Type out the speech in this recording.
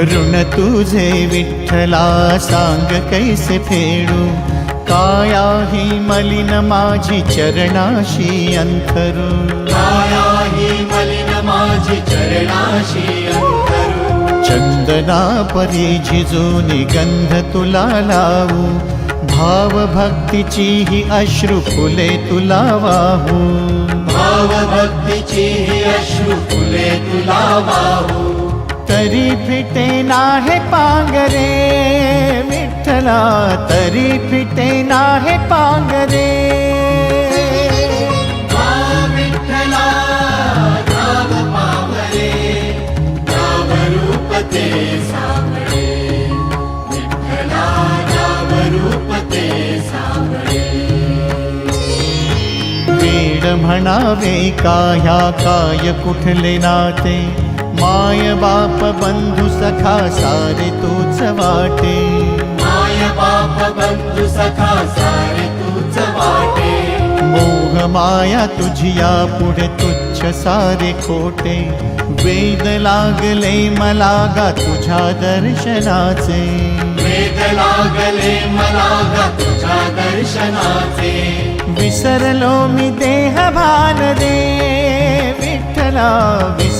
ऋण तुझे विठ्ठला सांग कैसे फेडू? काया ही मलिन माझी चरणाशी अंतरू काया ही मलिन माझी चरणाशी अंतरू चंदना परी झिजूनी गंध तुला लावू. भाव भक्तीची ही अश्रू फुले तुला वाहू. भाव भक्तीची ही अश्रू फुले तुला वाहू. तरी फिटे नाहे पांगरे विठ्ठला तरी फिटे नाहे पांगरे. वेड म्हणावे का ह्या काय कुठले नाते? माय बाप बंधू सखा सारे तूच वाटे। माय बाप बंधू सखा सारे तूच वाटे। मोह माया तुझिया पुढे तुच्छ सारे खोटे। वेद लागले मला गा तुझ्या दर्शनाचे। वेद लागले मला ग तुझ्या दर्शनाचे। विसरलो मी देह भान रे विठ्ठला विसरलो